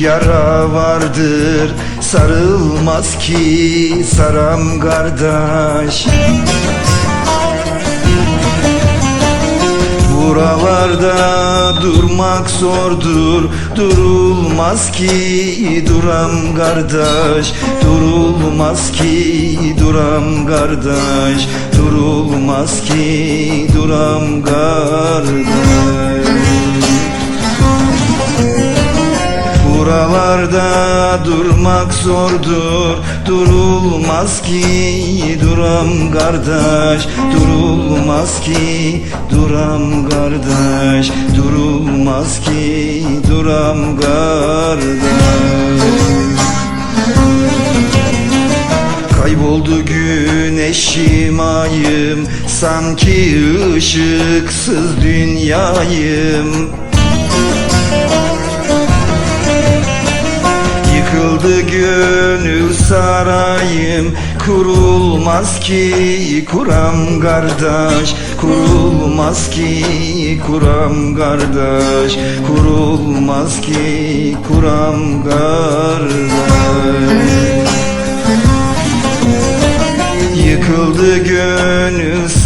yara vardır. Sarılmaz ki saram kardeş. Buralarda durmak zordur. Durulmaz ki duram kardeş. Durulmaz ki duram kardeş. Durulmaz ki duram kardeş Buralarda durmak zordur. Durulmaz ki duram kardeş. Durulmaz ki duram kardeş. Durulmaz ki duram kardeş. Kayboldu güneşim ayım. Sanki ışıksız dünyayım Yıkıldı gönül sarayım. Kurulmaz ki kuram kardeş. Kurulmaz ki kuram kardeş. Kurulmaz ki kuram kardeş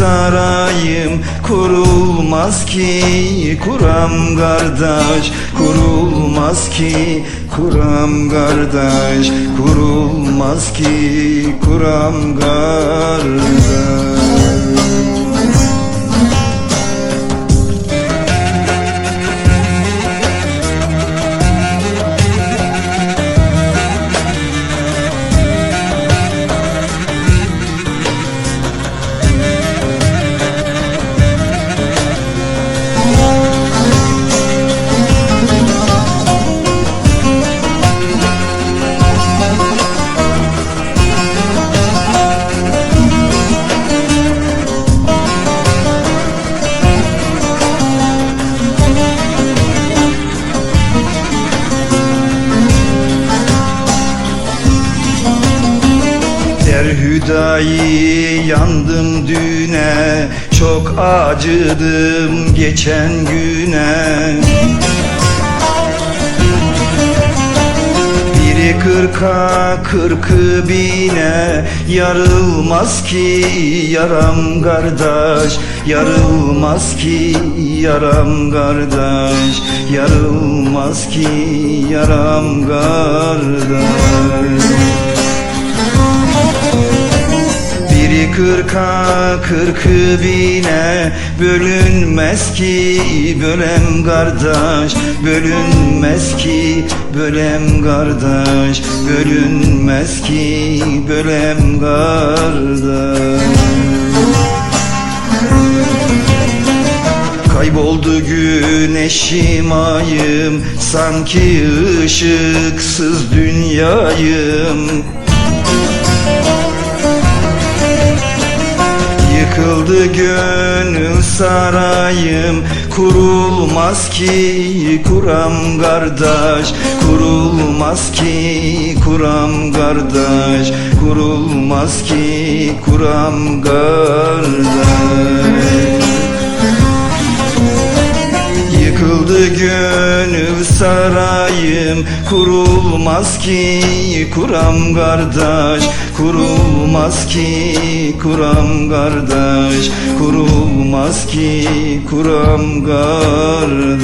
sarayım. Kurulmaz ki kuram kardeş. Kurulmaz ki kuram kardeş. Kurulmaz ki kuram kardeş Derhüdayi yandım düne Çok acıdım geçen güne. Biri kırka kırkı bine Yarılmaz ki yaram kardeş. Yarılmaz ki yaram kardeş Yarılmaz ki yaram kardeş kırka kırkı bine Bölünmez ki bölem kardeş. Bölünmez ki bölem kardeş. Bölünmez ki bölem kardeş. Kayboldu güneşim ayım. Sanki ışıksız dünyayım Yıkıldı gönül sarayım. Kurulmaz ki kuram kardeş. Kurulmaz ki kuram kardeş. Kurulmaz ki kuram kardeş Yıkıldı gönül sarayım. Kurulmaz ki kuram kardeş. Kurulmaz ki kuram kardeş. Kurulmaz ki kuram kardeş